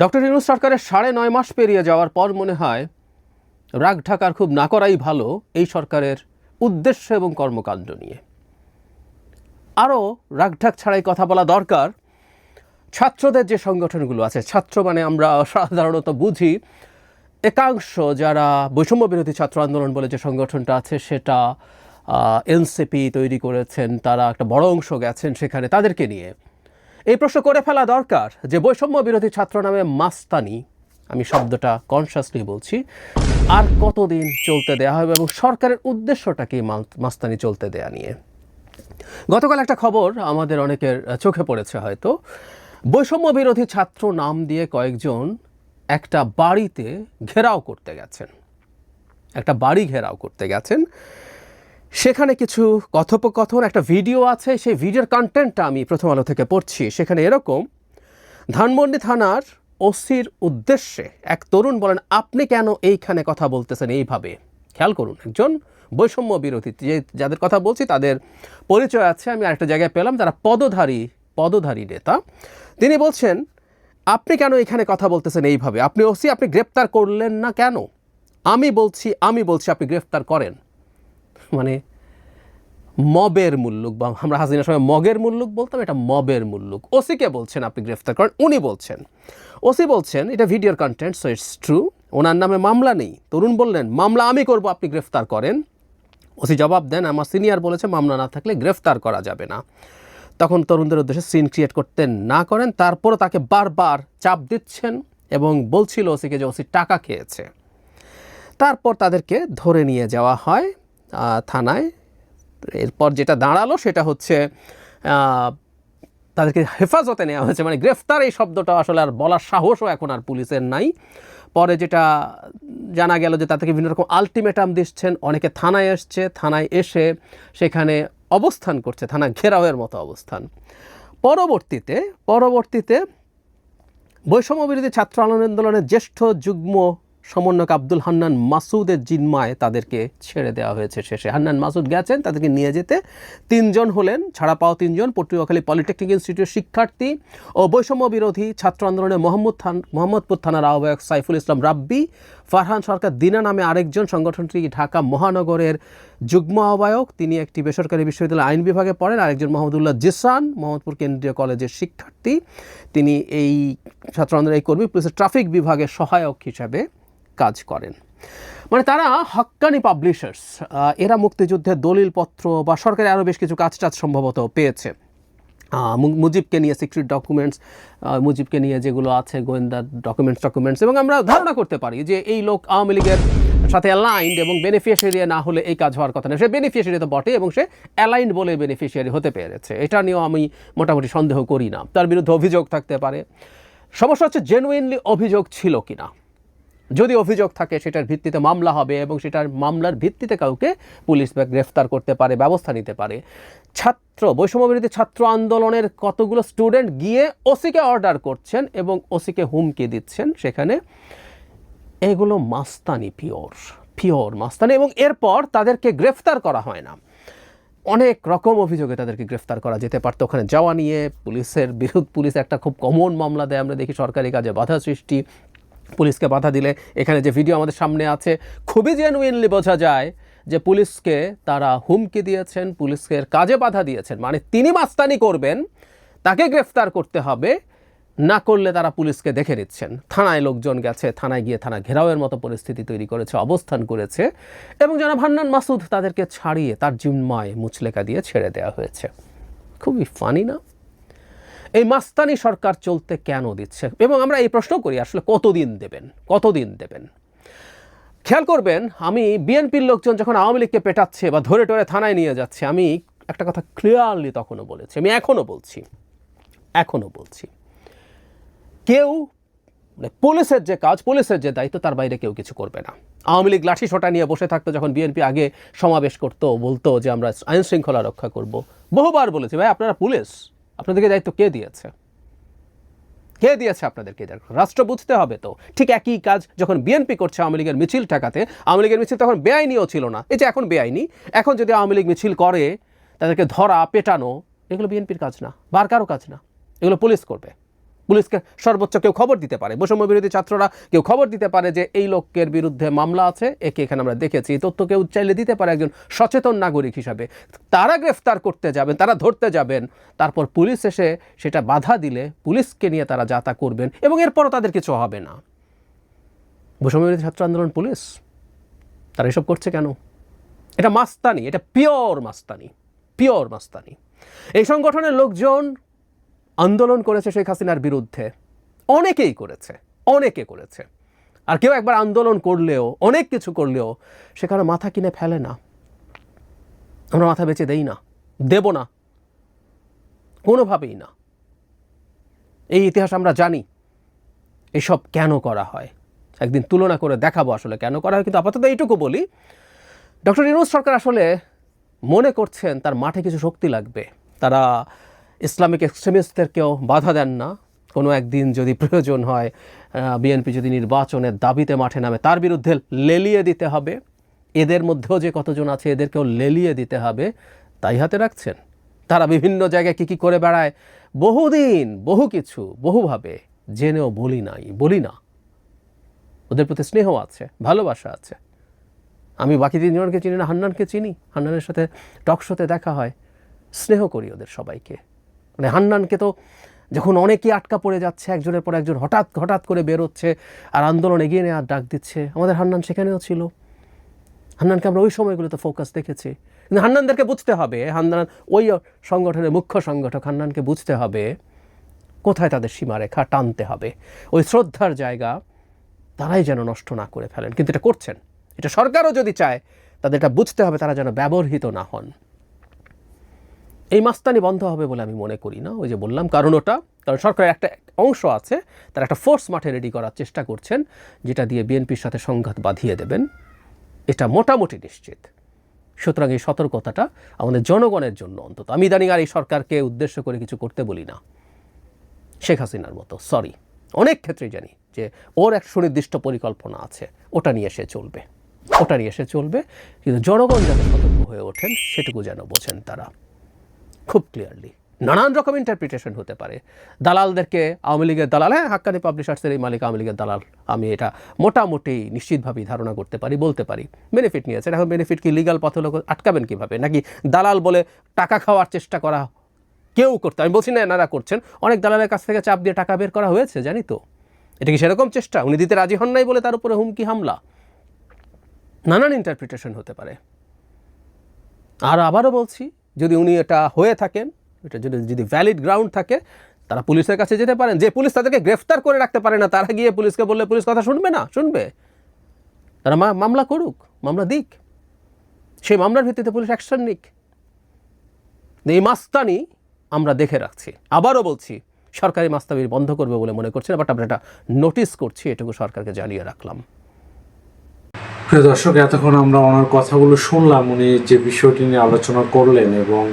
Doctor Yunus সরকারের সাড়ে নয় মাস পেরিয়ে যাওয়ার পর মনে হয় রাগ ঢাকার খুব না করাই ভালো এই সরকারের উদ্দেশ্য এবং কর্মকাণ্ড নিয়ে। আরও রাগঢাক ছাড়াই কথা বলা দরকার। ছাত্রদের যে সংগঠনগুলো আছে, ছাত্র মানে আমরা সাধারণত বুঝি, একাংশ যারা বৈষম্য বিরোধী ছাত্র আন্দোলন বলে যে সংগঠনটা আছে, সেটা এনসিপি তৈরি করেছেন, তারা একটা বড় অংশ গেছেন সেখানে, তাদেরকে নিয়ে। এই প্রশ্ন করে ফেলা দরকার যে বৈষম্য বিরোধী ছাত্র নামে মাস্তানি, আমি শব্দটা কনসিয়াসলি বলছি, আর কতদিন চলতে দেওয়া হবে এবং সরকারের উদ্দেশ্যটা কি মাস্তানি চলতে দেয়া নিয়ে? গতকাল একটা খবর আমাদের অনেকের চোখে পড়েছে হয়তো। বৈষম্য বিরোধী ছাত্র নাম দিয়ে কয়েকজন একটা বাড়িতে ঘেরাও করতে গেছেন। একটা বাড়ি ঘেরাও করতে গেছেন। সেখানে কিছু কথোপকথন, একটা ভিডিও আছে, সেই ভিডিওর কন্টেন্টটা আমি প্রথম আলো থেকে পড়ছি। সেখানে এরকম, ধানমন্ডি থানার ওসির উদ্দেশ্যে এক তরুণ বলেন, আপনি কেন এইখানে কথা বলতেছেন এইভাবে? খেয়াল করুন, একজন বৈষম্য বিরোধী, যে যাদের কথা বলছি তাদের পরিচয় আছে, আমি আরেকটা জায়গায় পেলাম তারা পদধারী পদধারী নেতা। তিনি বলছেন, আপনি কেন এখানে কথা বলতেছেন এইভাবে? আপনি ওসি, আপনি গ্রেপ্তার করলেন না কেন? আমি বলছি আমি বলছি আপনি গ্রেফতার করেন। মানে মবের মুল্লুক বা আমরা হাসিনার সময় মগের মুল্লুক বলতাম, এটা মবের মুল্লুক। ওসিকে বলছেন আপনি গ্রেফতার করেন, উনি বলছেন। ওসি বলছেন, এটা ভিডিওর কন্টেন্ট সো ইটস ট্রু ওনার নামে মামলা নেই। তরুণ বললেন, মামলা আমি করব, আপনি গ্রেফতার করেন। ওসি জবাব দেন, আমার সিনিয়র বলেছে, মামলা না থাকলে গ্রেফতার করা যাবে না। তখন তরুণদের উদ্দেশ্যে সিন ক্রিয়েট করতে না করেন, তারপরও তাকে বারবার চাপ দিচ্ছেন এবং বলছিল ওসিকে যে ওসি টাকা খেয়েছে। তারপর তাদেরকে ধরে নিয়ে যাওয়া হয় থানায়। এরপর যেটা দাঁড়াল সেটা হচ্ছে তাদেরকে হেফাজতে নেওয়া হয়েছে। মানে গ্রেফতার এই শব্দটা আসলে আর বলার সাহসও এখন আর পুলিশের নাই। পরে যেটা জানা গেল যে তাদেরকে বিভিন্ন রকম আলটিমেটাম দিচ্ছেন, অনেকে থানায় এসছে, থানায় এসে সেখানে অবস্থান করছে, থানা ঘেরাওয়ের মতো অবস্থান। পরবর্তীতে পরবর্তীতে বৈষম্য বিরোধী ছাত্র আন্দোলনের জ্যেষ্ঠ যুগ্ম সমন্বয়ক আব্দুল হান্নান মাসুদের জিম্মায় তাদেরকে ছেড়ে দেওয়া হয়েছে শেষে। হান্নান মাসুদ গেছেন, তাদেরকে নিয়ে যেতে তিনজন হলেন, ছাড়া পাওয়া তিনজন, পটুয়াখালী পলিটেকনিক ইনস্টিটিউট শিক্ষার্থী ও বৈষম্য বিরোধী ছাত্র আন্দোলনের মোহাম্মদ থান মোহাম্মদপুর থানার আহ্বায়ক সাইফুল ইসলাম রাব্বি, ফারহান সরকার দিনা নামে আরেকজন সংগঠনটি ঢাকা মহানগরের যুগ্ম আহ্বায়ক, তিনি একটি বেসরকারি বিশ্ববিদ্যালয় আইন বিভাগে পড়েন, আরেকজন মোহাম্মদুল্লাহ জিসান, মোহাম্মদপুর কেন্দ্রীয় কলেজের শিক্ষার্থী। তিনি এই ছাত্র আন্দোলনের এই কর্মী, পুলিশের ট্রাফিক বিভাগের সহায়ক হিসাবে কাজ করেন। মানে তারা হক্কানি পাবলিশার্স এরা মুক্তিযুদ্ধের দলিলপত্র বা সরকারি আরও বেশ কিছু কাজ টাজ সম্ভবত পেয়েছে। মুজিবকে নিয়ে সিক্রেট ডকুমেন্টস মুজিবকে নিয়ে যেগুলো আছে, গোয়েন্দা ডকুমেন্টস ডকুমেন্টস এবং আমরা ধারণা করতে পারি যে এই লোক আওয়ামী লীগের সাথে অ্যালাইন্ড এবং বেনিফিশিয়ারি না হলে এই কাজ হওয়ার কথা না। সে বেনিফিশিয়ারি তো বটে এবং সে অ্যালাইন্ড বলে বেনিফিশিয়ারি হতে পেরেছে। এটা নিয়েও আমি মোটামুটি সন্দেহ করি না। তার বিরুদ্ধে অভিযোগ থাকতে পারে। সমস্যা হচ্ছে জেনুইনলি অভিযোগ ছিল কিনা। যদি অভিযোগ থাকে, সেটার ভিত্তিতে মামলা হবে এবং সেটার মামলার ভিত্তিতে কাউকে পুলিশ গ্রেফতার করতে পারে, ব্যবস্থা নিতে পারে। ছাত্র বৈষম্য বিরোধী ছাত্র আন্দোলনের কতগুলো স্টুডেন্ট গিয়ে ওসিকে অর্ডার করছেন এবং ওসিকে হুমকি দিচ্ছেন, সেখানে এগুলো মাস্তানি পিওর পিওর মাস্তানি এবং এরপর তাদেরকে গ্রেফতার করা হয় না। অনেক রকম অভিযোগে তাদেরকে গ্রেফতার করা যেতে পারতো। ওখানে যাওয়া নিয়ে পুলিশের বিরুদ্ধ, পুলিশ একটা খুব কমন মামলা দেয়, আমরা দেখি সরকারি কাজে বাধা সৃষ্টি পুলিশকে বাধা দিলে। এখানে যে ভিডিও আমাদের সামনে আছে, খুবই জেনুইনলি বোঝা যায় যে পুলিশকে তারা হুমকি দিয়েছেন পুলিশের কাজে বাধা দিয়েছেন। মানে তিনি মাস্তানি করবেন, তাকে গ্রেফতার করতে হবে, না করলে তারা পুলিশকে দেখে নিচ্ছেন। থানায় লোকজন গেছে, থানায় গিয়ে থানা ঘেরাওয়ের মতো পরিস্থিতি তৈরি করেছে, অবস্থান করেছে এবং জনাব ভান্নান মাসুদ তাদেরকে ছাড়িয়ে তার জিম্মায় মুচলেকা দিয়ে ছেড়ে দেওয়া হয়েছে। খুবই ফানি না? এই মাস্তানি সরকার চলতে কেন দিচ্ছে? এবং আমরা এই প্রশ্ন করি, আসলে কতদিন দেবেন? কতদিন দেবেন? খেয়াল করবেন, আমি বিএনপির লোকজন যখন আওয়ামী লীগকে পেটাচ্ছে বা ধরে টরে থানায় নিয়ে যাচ্ছে, আমি একটা কথা ক্লিয়ারলি তখনও বলেছি, আমি এখনও বলছি এখনও বলছি। কেউ মানে পুলিশের যে কাজ, পুলিশের যে দায়িত্ব, তার বাইরে কেউ কিছু করবে না। আওয়ামী লীগ লাঠি সোটা নিয়ে বসে থাকতো যখন বিএনপি আগে সমাবেশ করতো, বলতো যে আমরা আইন শৃঙ্খলা রক্ষা করব। বহুবার বলেছি, ভাই, আপনারা পুলিশ আপনাদেরকে দায়িত্ব কে দিয়েছে? কে দিয়েছে আপনাদেরকে? রাষ্ট্র বুঝতে হবে তো। ঠিক একই কাজ যখন বিএনপি করছে আওয়ামী লীগের মিছিল ঠেকাতে, আওয়ামী লীগের মিছিল তখন বেআইনিও ছিল না। এই যে এখন বেআইনি, এখন যদি আওয়ামী লীগ মিছিল করে, তাদেরকে ধরা, পেটানো, এগুলো বিএনপির কাজ না, বার কারও কাজ না। এগুলো পুলিশ করবে। পুলিশকে সর্বোচ্চ কেউ খবর দিতে পারে। বৈষম্য বিরোধী ছাত্ররা কেউ খবর দিতে পারে যে এই লোকের বিরুদ্ধে মামলা আছে। একে এখানে আমরা দেখেছি। এই তথ্য কেউ চাইলে দিতে পারে একজন সচেতন নাগরিক হিসাবে। তারা গ্রেফতার করতে যাবেন, তারা ধরতে যাবেন। তারপর পুলিশ এসে সেটা বাধা দিলে পুলিশকে নিয়ে তারা যা তা করবেন এবং এরপরও তাদের কিছু হবে না। বৈষম্য বিরোধী ছাত্র আন্দোলন পুলিশ? তারা এসব করছে কেন? এটা মাস্তানি, এটা পিওর মাস্তানি পিওর মাস্তানি। এই সংগঠনের লোকজন আন্দোলন করেছে শেখ হাসিনার বিরুদ্ধে। অনেকেই করেছে, অনেকে করেছে। আর কেউ একবার আন্দোলন করলেও, অনেক কিছু করলেও সেখানে মাথা কিনে ফেলে না। আমরা মাথা বেঁচে দেই না, দেব না, কোনোভাবেই না। এই ইতিহাস আমরা জানি, এসব কেন করা হয়? একদিন তুলনা করে দেখাবো আসলে কেন করা হয়, কিন্তু আপাতত এইটুকু বলি। ডক্টর ইউনুস সরকার আসলে মনে করছেন তার মাঠে কিছু শক্তি লাগবে। তারা ইসলামিক এক্সট্রিমিস্টদেরকেও বাধা দেন না। কোনো একদিন যদি প্রয়োজন হয় বিএনপি যদি নির্বাচনের দাবিতে মাঠে নামে, তার বিরুদ্ধে লেলিয়ে দিতে হবে। এদের মধ্যেও যে কতজন আছে, এদেরকেও লেলিয়ে দিতে হবে, তাই হাতে রাখছেন। তারা বিভিন্ন জায়গায় কী কী করে বেড়ায়, বহুদিন, বহু কিছু, বহুভাবে জেনেও বলি নাই, বলি না। ওদের প্রতি স্নেহ আছে, ভালোবাসা আছে। আমি বাকি তিনজনকে চিনি না, হান্নানকে চিনি। হান্নানের সাথে টক শোতে দেখা হয়। স্নেহ করি ওদের সবাইকে। মানে হান্নানকে তো যখন অনেকেই আটকা পড়ে যাচ্ছে, একজনের পর একজন হঠাৎ হঠাৎ করে বেরোচ্ছে আর আন্দোলন এগিয়ে নেওয়ার ডাক দিচ্ছে, আমাদের হান্নান সেখানেও ছিল। হান্নানকে আমরা ওই সময়গুলোতে ফোকাস দেখেছি। কিন্তু হান্নানদেরকে বুঝতে হবে, হান্নান ওই সংগঠনের মুখ্য সংগঠক হান্নানকে বুঝতে হবে, কোথায় তাদের সীমারেখা টানতে হবে। ওই শ্রদ্ধার জায়গা তারাই যেন নষ্ট না করে ফেলেন। কিন্তু এটা করছেন। এটা সরকারও যদি চায়, তাদের এটা বুঝতে হবে, তারা যেন ব্যবহৃত না হন। এই মাস্তানি বন্ধ হবে বলে আমি মনে করি না। ওই যে বললাম কারণ ওটা, কারণ সরকারের একটা অংশ আছে, তারা একটা ফোর্স মাঠে রেডি করার চেষ্টা করছেন, যেটা দিয়ে বিএনপির সাথে সংঘাত বাঁধিয়ে দেবেন। এটা মোটামুটি নিশ্চিত। সুতরাং এই সতর্কতাটা আমাদের জনগণের জন্য অন্তত। আমি ইদানিং আর এই সরকারকে উদ্দেশ্য করে কিছু করতে বলি না। শেখ হাসিনার মতো সরি অনেক ক্ষেত্রে জানি যে ওর এক সুনির্দিষ্ট পরিকল্পনা আছে, ওটা নিয়ে সে চলবে। ওটা নিয়ে সে চলবে, কিন্তু জনগণ যাতে সতর্ক হয়ে ওঠেন, সেটুকু যেন বোঝেন তারা। খুব ক্লিয়ারলি নানান রকম ইন্টারপ্রিটেশন হতে পারে। দালালদেরকে আওয়ামী লীগের দালাল হ্যাঁ হাক্কানি পাবলিশার্সের এই মালিক আওয়ামী লীগের দালাল, আমি এটা মোটামুটি নিশ্চিতভাবেই ধারণা করতে পারি, বলতে পারি। বেনিফিট নিয়েছেন এখন বেনিফিট কি লিগাল পথে লোক আটকাবেন কীভাবে? নাকি দালাল বলে টাকা খাওয়ার চেষ্টা করা কেউ করতে, আমি বলছি না এনারা করছেন, অনেক দালালের কাছ থেকে চাপ দিয়ে টাকা বের করা হয়েছে, জানি তো। এটা কি সেরকম চেষ্টা? উনি দিতে রাজি হন নাই বলে তার উপরে হুমকি হামলা? নানান ইন্টারপ্রিটেশন হতে পারে। আর আবারও বলছি যদি উনি এটা হয়ে থাকেন, এটা যদি যদি ভ্যালিড গ্রাউন্ড থাকে, তারা পুলিশের কাছে যেতে পারেন। যে পুলিশ তাদেরকে গ্রেফতার করে রাখতে পারে না, তারা গিয়ে পুলিশকে বললে পুলিশ কথা শুনবে না, শুনবে। তারা মামলা করুক, মামলা দিক। সেই মামলার ভিত্তিতে পুলিশ অ্যাকশন নিক। এই মাস্তানি আমরা দেখে রাখছি। আবারও বলছি, সরকারি মাস্তাবির বন্ধ করবে বলে মনে করছি না বাট আমরা এটা নোটিস করছি, এটুকু সরকারকে জানিয়ে রাখলাম। প্রিয় দর্শক, এতক্ষণ আমরা ওনার কথাগুলো শুনলাম। উনি যে বিষয়টি নিয়ে আলোচনা করলেন এবং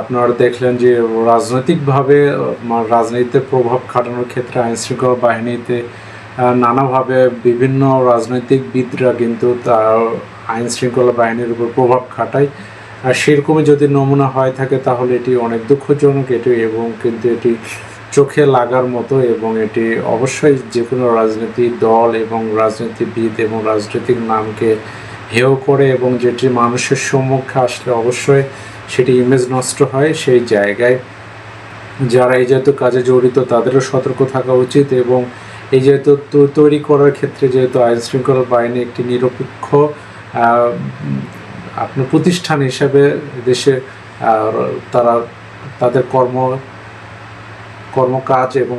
আপনারা দেখলেন যে রাজনৈতিকভাবে রাজনীতিতে প্রভাব খাটানোর ক্ষেত্রে আইন শৃঙ্খলা বাহিনীতে নানাভাবে বিভিন্ন রাজনৈতিকবিদরা কিন্তু তার আইন শৃঙ্খলা বাহিনীর উপর প্রভাব খাটায়। আর সেরকমই যদি নমুনা হয় থাকে, তাহলে এটি অনেক দুঃখজনক এটি এবং কিন্তু এটি চোখে লাগার মতো এবং এটি অবশ্যই যে কোনো রাজনৈতিক দল এবং রাজনীতিবিদ এবং রাজনৈতিক নামকে হেয় করে এবং যেটি মানুষের সম্মুখে আসলে অবশ্যই সেটি ইমেজ নষ্ট হয়, সেই জায়গায় যারা এই যেহেতু কাজে জড়িত তাদেরও সতর্ক থাকা উচিত এবং এই যেহেতু তৈরি করার ক্ষেত্রে যেহেতু আইন শৃঙ্খলা বাহিনী একটি নিরপেক্ষ আপনার প্রতিষ্ঠান হিসাবে দেশে তারা তাদের কর্ম কর্মকাজ এবং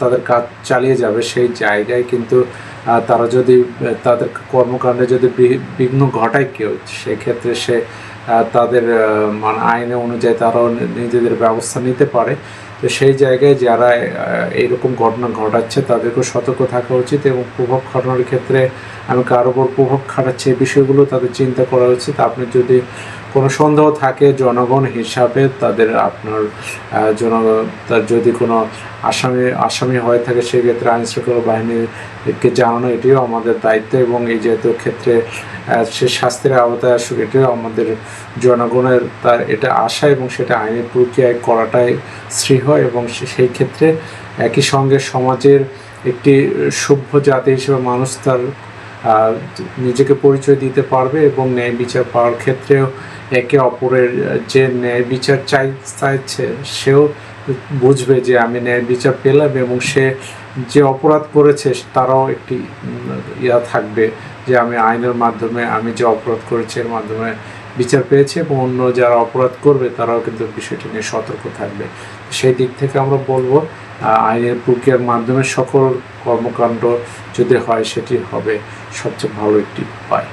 তাদের কাজ চালিয়ে যাবে সেই জায়গায় কিন্তু তারা যদি, তাদের কর্মকাণ্ডে যদি বিঘ্ন ঘটায় কেউ, সেক্ষেত্রে সে তাদের মানে আইনে অনুযায়ী তারাও নিজেদের ব্যবস্থা নিতে পারে। তো সেই জায়গায় যারা এইরকম ঘটনা ঘটাচ্ছে তাদেরকেও সতর্ক থাকা উচিত এবং প্রভাব খাটানোর ক্ষেত্রে আমি কারোর উপর প্রভাব খাটাচ্ছি এই বিষয়গুলো তাদের চিন্তা করা উচিত। আপনি যদি কোনো সন্দেহ থাকে, জনগণ হিসাবে তাদের আপনার জন তার যদি কোনো আসামি আসামি হয়ে থাকে, সেক্ষেত্রে আইন শৃঙ্খলা বাহিনীকে জানানো, এটিও আমাদের দায়িত্ব এবং এই যেহেতু ক্ষেত্রে সে শাস্তির আওতায় আসুক, এটিও আমাদের জনগণের তার এটা আশা এবং সেটা আইনের প্রক্রিয়ায় করাটাই হয় এবং সেই ক্ষেত্রে একই সঙ্গে সমাজের একটি সভ্য জাতি হিসেবে মানুষ তার নিজেকে পরিচয় দিতে পারবে এবং ন্যায় বিচার পাওয়ার ক্ষেত্রেও একে অপরের যে ন্যায় বিচার চাই চাইছে, সেও বুঝবে যে আমি ন্যায় বিচার পেলাম এবং সে যে অপরাধ করেছে, তারাও একটি ইয়া থাকবে যে আমি আইনের মাধ্যমে, আমি যে অপরাধ করেছি এর মাধ্যমে বিচার পেয়েছি এবং অন্য যারা অপরাধ করবে, তারাও কিন্তু বিষয়টি নিয়ে সতর্ক থাকবে। সেই দিক থেকে আমরা বলব আইনের প্রক্রিয়ার মাধ্যমে সকল কর্মকাণ্ড যদি হয় সেটি হবে সবচেয়ে ভালো একটি উপায়।